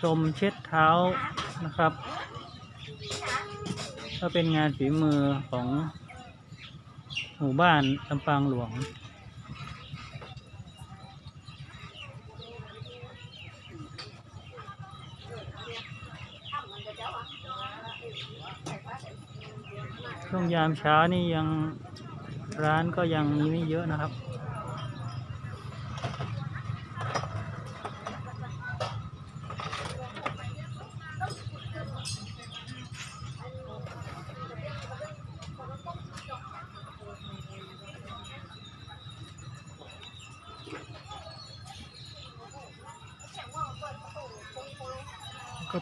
ชมเช็ดเท้านะครับ ก็เป็นงานฝีมือของหมู่บ้านลำปางหลวง ช่วงยามเช้านี่ยังร้านก็ยังมีไม่เยอะนะครับ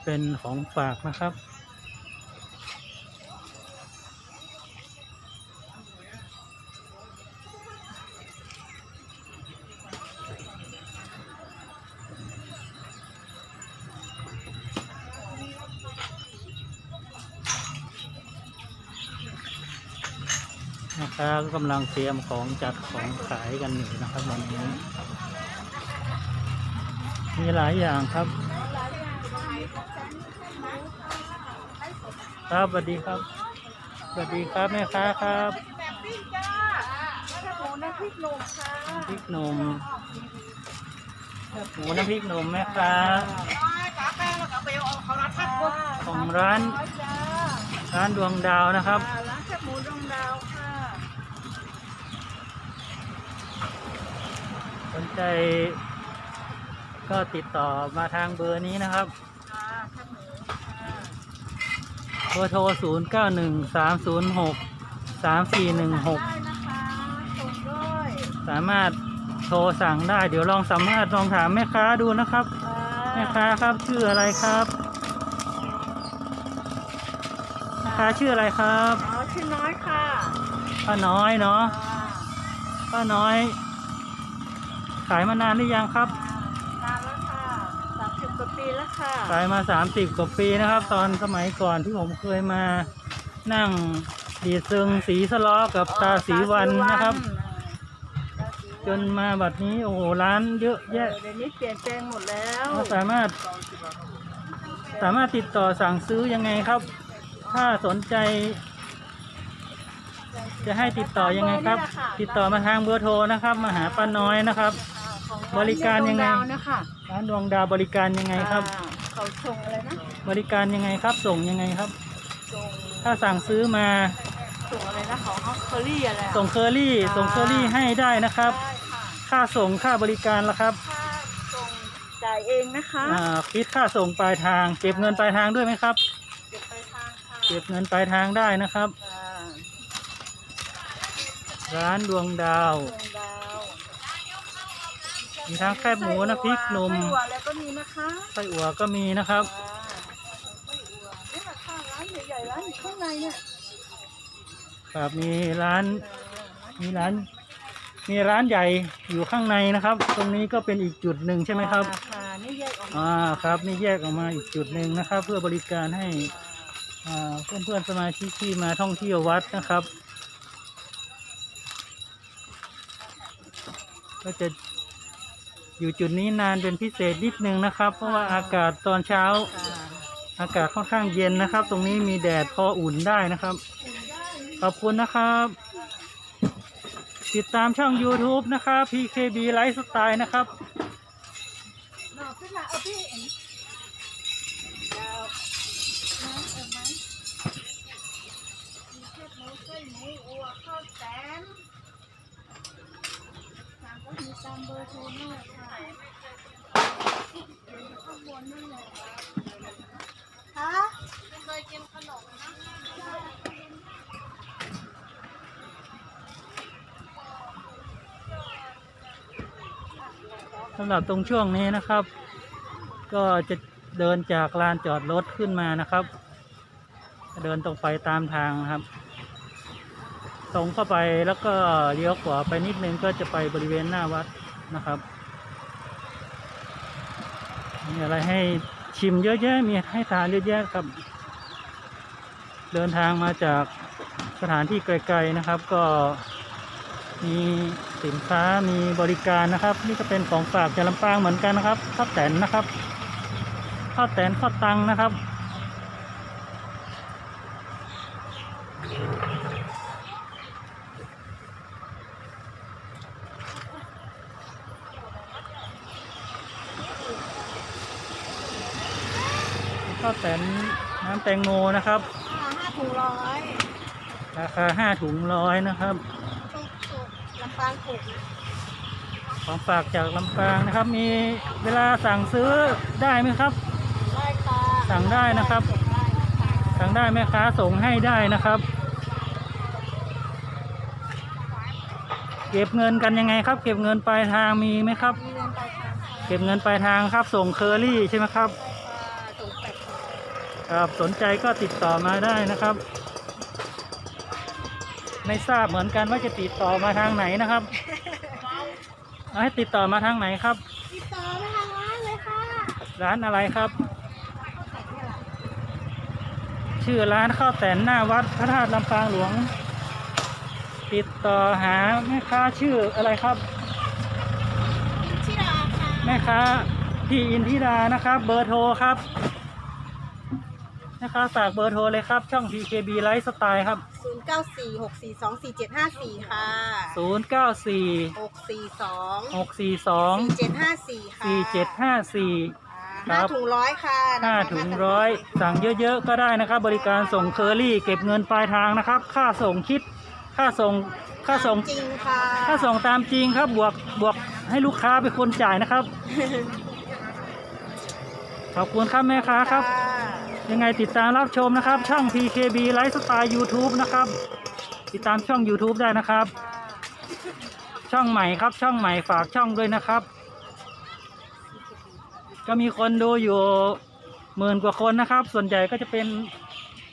เป็นของฝากนะครับ นะคะก็กำลังเตรียมของจัดของขายกันอยู่นะครับวันนี้ มีหลายอย่างครับ ครับสวัสดีครับสวัสดีครับแม่ค้าครับแบบปิ้งจ้าถ้าหมูน้ำพริกหนุ่มค่ะน้ำพริกหนุ่มหมูน้ำพริกหนุ่มแม่ค้าปลาแป้งแล้วก็ไปเอาเขารัดทักกุ้งของร้านจ้าร้านดวงดาวนะครับร้านแคบหมูดองดาวค่ะสนใจก็ติดต่อมาทางเบอร์นี้นะครับ จ้าแคบหมูค่ะ เบอร์โทร 0 9 1 3 0 6 3 4 1 6ได้นะคะส่งด้วยสามารถโทรสั่งได้ เดี๋ยวลองสัมภาษณ์ลองถามแม่ค้าดูนะครับ แม่ค้าครับชื่ออะไรครับแม่ค้าชื่ออะไรครับอ๋อชื่อน้อยค่ะป้าน้อยเนาะอ่าป้าน้อย ขายมานานหรือยังครับ นานแล้วค่ะสามสิบกว่าปีแล้ว ค่ะขายมา30กว่าปีนะครับ ตอนสมัยก่อนที่ผมเคยมานั่งดีดซึงสีสล้อกับตาสีวันนะครับตาสีวันจนมาบัดนี้โอ้โหร้านเยอะแยะ เดี๋ยวนี้เปลี่ยนแปลงหมดแล้วก็สามารถ สามารถติดต่อสั่งซื้อยังไงครับ ถ้าสนใจ จะให้ติดต่อยังไงครับ ติดต่อมาทางเบอร์โทรนะครับ มาหาป้าน้อยนะครับ ของบริการยังไง ดวดวนะคะร้านดวงดาวบริการยังไงครับ อ่าเขาชงอะไรนะบริการยังไงครับ ส่งยังไงครับ ชงถ้าสั่งซื้อมาส่งอะไรนะของฮอกเคอรี่อะไรอะ ส่งเคอรี่ส่งเคอรี่ให้ได้นะครับ ได้ค่ะค่าส่งค่าบริการละครับค่าส่งจ่ายเองนะคะอ่าคิดค่าส่งปลายทาง เก็บเงินปลายทางด้วยไหมครับ เก็บไปทางค่ะเก็บเงินปลายทางได้นะครับอ่าร้านดวงดาว ดวงดาว มีทั้งแคบหมูน้ำพริกหนุ่มไส้อั่วแล้วก็มีนะคะไส้อั่วก็มีนะครับ อ่าไส้อั่วนี่แหละค่ะร้านใหญ่ๆร้านอยู่ข้างในเนี่ยครับมีร้านมีร้าน มีร้านใหญ่อยู่ข้างในนะครับ ตรงนี้ก็เป็นอีกจุดหนึ่งใช่ไหมครับ อ่าค่ะนี่แยกออกมาอ่าครับนี่แยกออกมาอีกจุดหนึ่งนะครับ เพื่อบริการให้อ่าเพื่อนๆสมาชิกที่มาท่องเที่ยววัดนะครับ ก็จะ อยู่จุดนี้นานเป็นพิเศษนิดนึงนะครับ เพราะว่าอากาศตอนเช้า อากาศค่อนข้างเย็นนะครับ ตรงนี้มีแดดพออุ่นได้นะครับ ขอบคุณนะครับ ติดตามช่อง YouTube นะครับ PKB Lifestyle นะครับหน่อขึ้นมาเอาพี่เห็นตามเบอร์โทรหน้า บนนั่นแหละฮะเคยกินขนมนะสำหรับตรงช่วงนี้นะครับ ก็จะเดินจากลานจอดรถขึ้นมานะครับ เดินตรงไปตามทางนะครับ ตรงเข้าไปแล้วก็เลี้ยวขวาไปนิดนึงก็จะไปบริเวณหน้าวัดนะครับ มีอะไรให้ชิมเยอะแยะ มีให้ทานเยอะแยะครับ เดินทางมาจากสถานที่ไกลๆนะครับ ก็มีสินค้ามีบริการนะครับ นี่ก็เป็นของฝากจากลำปางเหมือนกันนะครับข้าวแตนนะครับข้าวแตนข้าวตังนะครับ ข้าวแตนน้ำแตงโมนะครับห้าห้าถุงร้อยราคาห้าถุงร้อยนะครับถูกถูกลำปางถูกนะของฝากจากลำปางนะครับ มีเวลาสั่งซื้อได้ไหมครับ ได้ค่ะสั่งได้นะครับได้นะคะสั่งได้แม่ค้าส่งให้ได้นะครับ เก็บเงินกันยังไงครับ เก็บเงินปลายทางมีไหมครับ มีเงินไปทางค่ะ เก็บเงินปลายทางครับ ส่งเคอรี่ใช่ไหมครับ ได้ค่ะส่งแปดค่ะ ครับสนใจก็ติดต่อมาได้นะครับ ไม่ทราบเหมือนกันว่าจะติดต่อมาทางไหนนะครับเอาให้ติดต่อมาทางไหนครับ ติดต่อมาทางร้านเลยค่ะ ร้านอะไรครับข้าวแตนเนี่ยแหละชื่อร้านข้าวแตนหน้าวัดพระธาตุลำปางหลวง ติดต่อหาแม่ค้าชื่ออะไรครับชิดาค่ะแม่ค้าพี่อินทิรานะครับ เบอร์โทรครับ แม่ค้าฝากเบอร์โทรเลยครับ ช่อง PKB Life Style ครับ ศูนย์เก้าสี่หกสี่สองสี่เจ็ดห้าสี่ค่ะ094 หกสี่สอง642สี่เจ็ดห้าสี่ค่ะ4754ห้าถุงร้อยค่ะห้าถุงร้อยสั่งเยอะๆ ก็ได้นะครับ บริการส่งเคอรี่ เก็บเงินปลายทางนะครับ ค่าส่งคิด ค่าส่งค่าส่ง จริงค่ะค่าส่งตามจริงครับ บวกบวกให้ลูกค้าเป็นคนจ่ายนะครับ ขอบคุณครับแม่ค้าครับ ยังไงติดตามรับชมนะครับ ช่อง PKB Lifestyle YouTube นะครับ ติดตามช่อง YouTube ได้นะครับ ช่องใหม่ครับช่องใหม่ฝากช่องด้วยนะครับ ก็มีคนดูอยู่หมื่นกว่าคนนะครับ ส่วนใหญ่ก็จะเป็น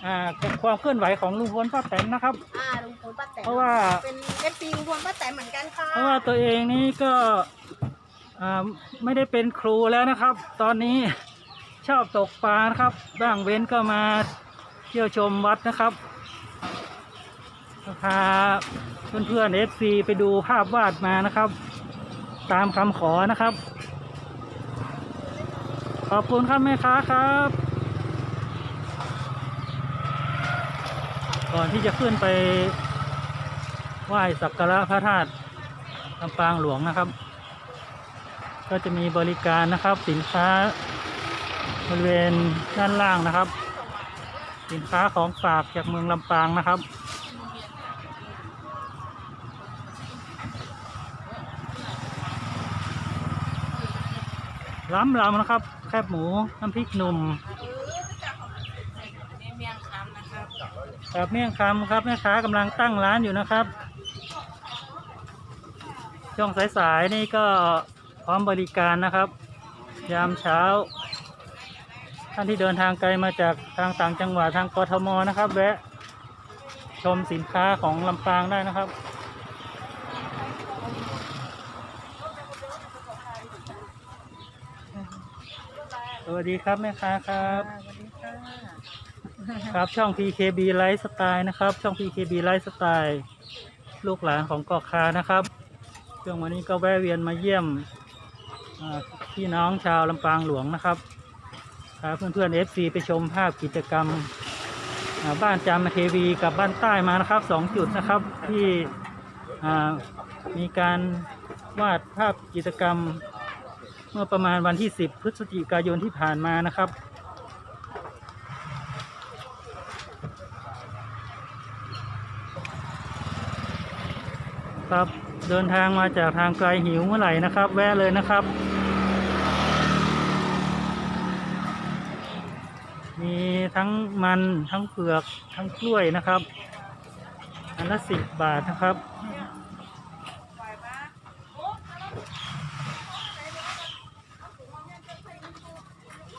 อ่าความเคลื่อนไหวของลุงพลป้าแตนนะครับ อ่าลุงพลป้าแตนเพราะว่า เป็นเอฟซีลุงพลป้าแตนเหมือนกันค่ะเพราะว่าตัวเองนี่ก็อ่าไม่ได้เป็นครูแล้วนะครับ ตอนนี้ ชอบตกปลานะครับบ้างเว้นก็มาเที่ยวชมวัดนะครับพาเพื่อนๆเอฟซีไปดูภาพวาดมานะครับ ตามคำขอนะครับ ขอบคุณครับแม่ค้าครับ ก่อนที่จะขึ้นไปไหว้สักการะพระธาตุลำปางหลวงนะครับ ก็จะมีบริการนะครับสินค้า บริเวณด้านล่างนะครับ สินค้าของฝากจากเมืองลำปางนะครับล้ำลำนะครับ แคบหมูน้ำพริกหนุ่มเมียงคำนะครับบเมี่ยงคำครับแม่ค้ากำลังตั้งร้านอยู่นะครับ ช่วงสายๆนี่ก็พร้อมบริการนะครับ ยามเช้า ท่านที่เดินทางไกลมาจากทางต่างจังหวัดทางกทมนะครับ แวะชมสินค้าของลำปางได้นะครับ สวัสดีครับแม่ค้าครับ สวัสดีค่ะครับช่อง PKB Lifestyle นะครับ ช่อง PKB Lifestyle ลูกหลานของกอกคานะครับช่วงวันนี้ก็แวะเวียนมาเยี่ยมอ่าพี่น้องชาวลำปางหลวงนะครับ พาเพื่อนๆ FC ไปชมภาพกิจกรรมบ้านจามเทวีกับบ้านใต้มานะครับสองจุดนะครับที่มีการวาดภาพกิจกรรม เมื่อประมาณวันที่ 10 พฤศจิกายนที่ผ่านมานะครับครับเดินทางมาจากทางไกลหิวเมื่อไหร่นะครับ แวะเลยนะครับ มีทั้งมันทั้งเปลือกทั้งกล้วยนะครับ อันละสิบบาทนะครับ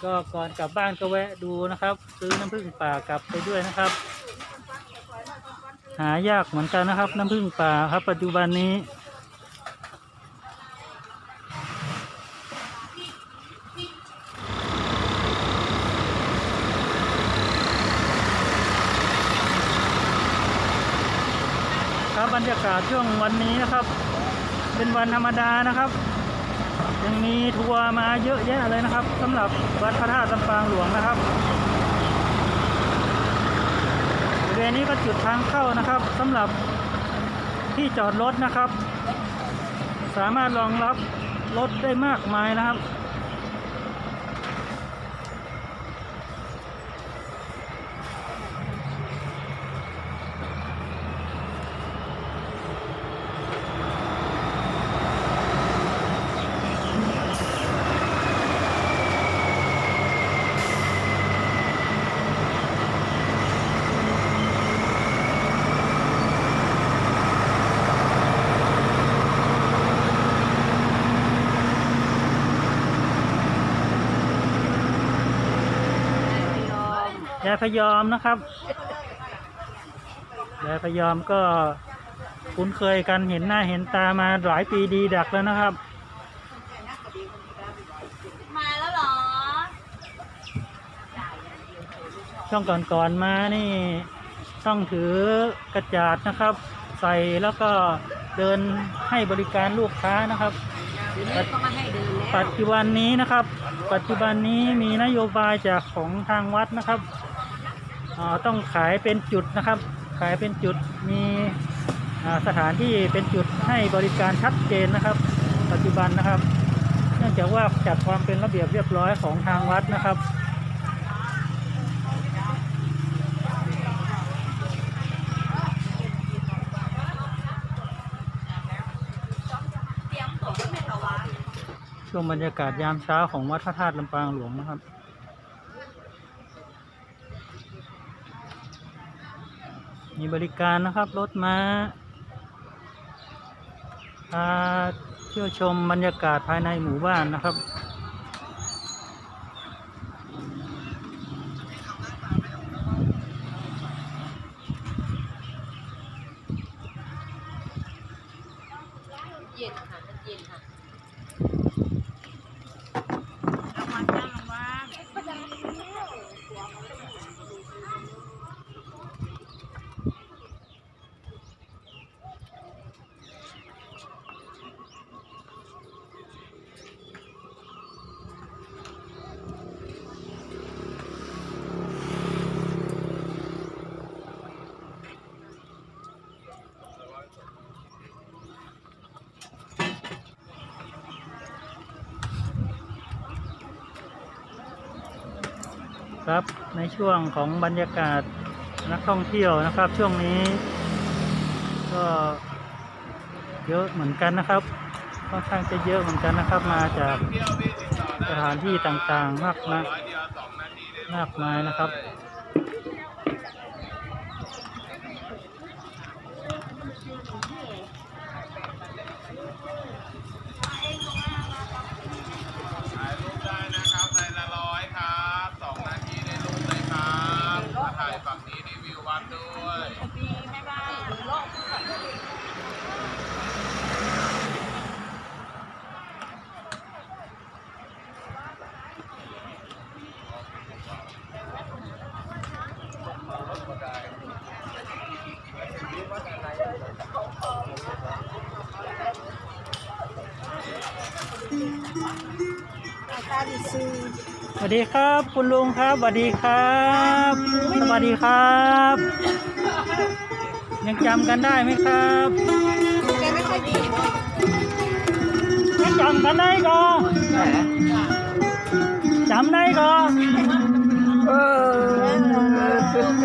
ก็ก่อนกลับบ้านก็แวะดูนะครับ ซื้อน้ำผึ้งป่ากลับไปด้วยนะครับ หายากเหมือนกันนะครับ น้ำผึ้งป่าครับ ปัจจุบันนี้ บรรยากาศช่วงวันนี้นะครับ เป็นวันธรรมดานะครับยังยังมีทัวร์มาเยอะแยะเลยนะครับสำหรับวัดพระธาตุลำปางหลวงนะครับบริเวณนี้ก็จุดทางเข้านะครับสำหรับที่จอดรถนะครับ สามารถรองรับรถได้มากมายนะครับ ยายพยอมนะครับยายพยอมก็คุ้นเคยกันเห็นหน้าเห็นตามาหลายปีดีดักแล้วนะครับ มาแล้วเหรอ ช่วงก่อนๆมานี่ต้องถือกระจาดนะครับ ใส่แล้วก็เดินให้บริการลูกค้านะครับเดี๋ยวนี้ก็มาให้เดินแล้วปัจจุบันนี้นะครับ ปัจจุบันนี้มีนโยบายจากของทางวัดนะครับ อ่าต้องขายเป็นจุดนะครับ ขายเป็นจุดมีสถานที่เป็นจุดให้บริการชัดเจนนะครับ ปัจจุบันนะครับ เนื่องจากว่าจากความเป็นระเบียบเรียบร้อยของทางวัดนะครับช่วงบรรยากาศยามเช้าของวัดพระธาตุลำปางหลวงนะครับ มีบริการนะครับรถม้าพาเที่ยวชมบรรยากาศภายในหมู่บ้านนะครับ ครับในช่วงของบรรยากาศนักท่องเที่ยวนะครับ ช่วงนี้ ก็เยอะเหมือนกันนะครับค่อนข้างจะเยอะเหมือนกันนะครับ มาจากสถานที่ต่างๆมากมายมากมายนะครับ ถ่ายรูปได้นะครับในละร้อยครับสองนาทีได้รูปเลยครับมาถ่ายฝั่งนี้รีวิววัดด้วย สวัสดีครับคุณลุงครับสวัสดีครับ สวัสดีครับ ยังจำกันได้ไหมครับแกไม่ค่อยดียังจำกันได้ก่อนจำได้ก่อน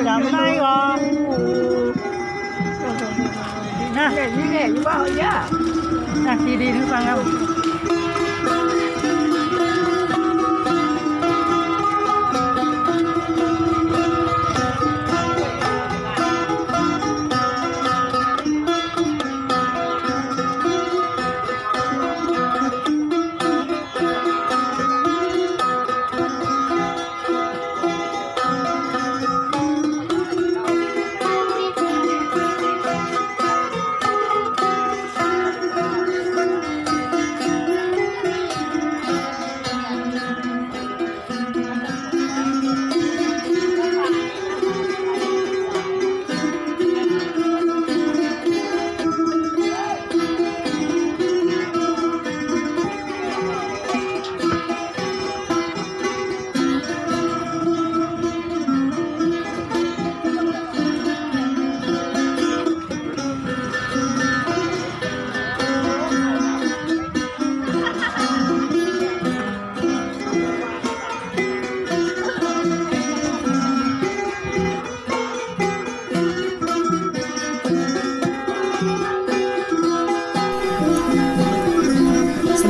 จำได้ก่อนนะนี่แหละอยู่บ้านย่านะดีดีทุกฟังครับ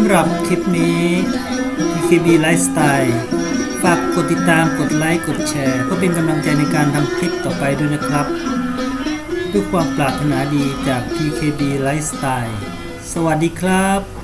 ำหรับคลิปนี้ TKB Lifestyle ฝากกดติดตามกดไลค์กดแชร์ เพื่อเป็นกำลังใจในการทำคลิปต่อไปด้วยนะครับ ด้วยความปรารถนาดีจาก TKB Lifestyle สวัสดีครับ